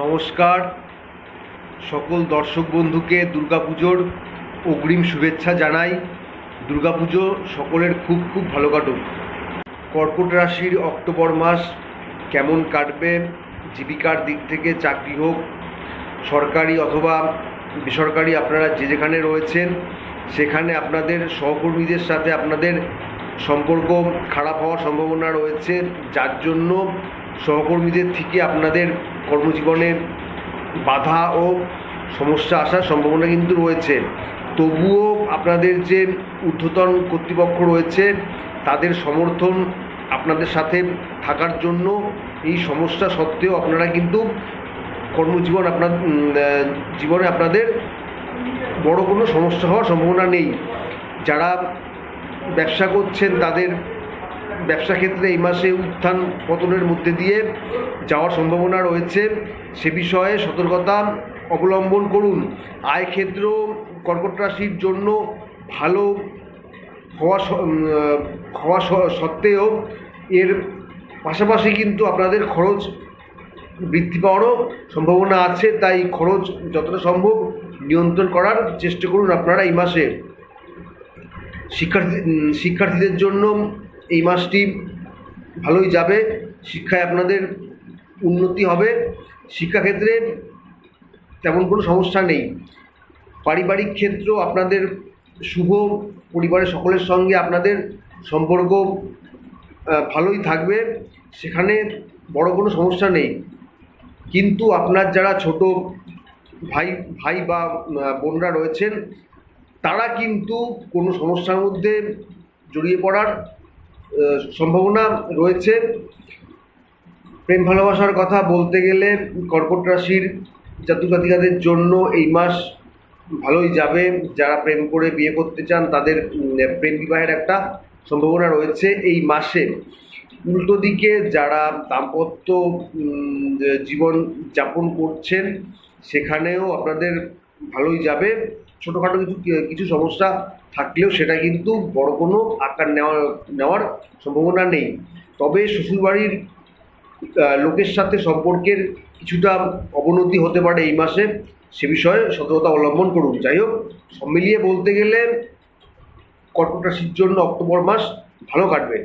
নমস্কার। সকল দর্শক বন্ধুকে দুর্গাপুজোর অগ্রিম শুভেচ্ছা জানাই। দুর্গাপুজো সকলের খুব খুব ভালো কাটুক। কর্কট রাশির অক্টোবর মাস কেমন কাটবে, জীবিকার দিক থেকে চাকরি হোক, সরকারি অথবা বেসরকারি আপনারা যে যেখানে রয়েছেন, সেখানে আপনাদের সহকর্মীদের সাথে আপনাদের সম্পর্ক খারাপ হওয়ার সম্ভাবনা রয়েছে। যার জন্য সহকর্মীদের থেকে আপনাদের কর্মজীবনে বাধা ও সমস্যা আসার সম্ভাবনা কিন্তু রয়েছে। তবুও আপনাদের যে ঊর্ধ্বতন কর্তৃপক্ষ রয়েছে, তাদের সমর্থন আপনাদের সাথে থাকার জন্য এই সমস্যা সত্ত্বেও আপনারা কিন্তু কর্মজীবন আপনার জীবনে আপনাদের বড় কোনো সমস্যা হওয়ার সম্ভাবনা নেই। যারা ব্যবসা করছেন তাদের ব্যবসা ক্ষেত্রে এই মাসে উত্থান পতনের মধ্যে দিয়ে যাওয়ার সম্ভাবনা রয়েছে। সে বিষয়ে সতর্কতা অবলম্বন করুন। আয় ক্ষেত্র কর্কট রাশির জন্য ভালো হওয়া হওয়া সত্ত্বেও এর পাশাপাশি কিন্তু আপনাদের খরচ বৃদ্ধি পাওয়ারও সম্ভাবনা আছে। তাই খরচ যতটা সম্ভব নিয়ন্ত্রণ করার চেষ্টা করুন আপনারা এই মাসে। শিক্ষার্থী শিক্ষার্থীদের জন্য এই মাসটি ভালোই যাবে, শিক্ষায় আপনাদের উন্নতি হবে, শিক্ষাক্ষেত্রে তেমন কোনো সমস্যা নেই। পারিবারিক ক্ষেত্র আপনাদের শুভ, পরিবারের সকলের সঙ্গে আপনাদের সম্পর্ক ভালোই থাকবে, সেখানে বড় কোনো সমস্যা নেই। কিন্তু আপনার যারা ছোট ভাই ভাই বা বোনরা রয়েছেন, তারা কিন্তু কোনো সমস্যার মধ্যে জড়িয়ে পড়ার সম্ভাবনা রয়েছে। প্রেম ভালোবাসার কথা বলতে গেলে কর্কট রাশির জাতক জাতিকাদের জন্য এই মাস ভালোই যাবে। যারা প্রেম করে বিয়ে করতে চান, তাদের প্রেম বিবাহের একটা সম্ভাবনা রয়েছে এই মাসে। উল্টো দিকে যারা দাম্পত্য জীবন যাপন করছেন, সেখানেও আপনাদের ভালোই যাবে। ছোটোখাটো কিছু কিছু সমস্যা থাকলেও সেটা কিন্তু বড় কোনো আকার নেওয়া, নেওয়ার সম্ভাবনা নেই। তবে শ্বশুরবাড়ির লোকের সাথে সম্পর্কের কিছুটা অবনতি হতে পারে এই মাসে, সে বিষয়ে সতর্কতা অবলম্বন করুন। যাই হোক, সব মিলিয়ে বলতে গেলে কর্কট রাশির জন্য অক্টোবর মাস ভালো কাটবে।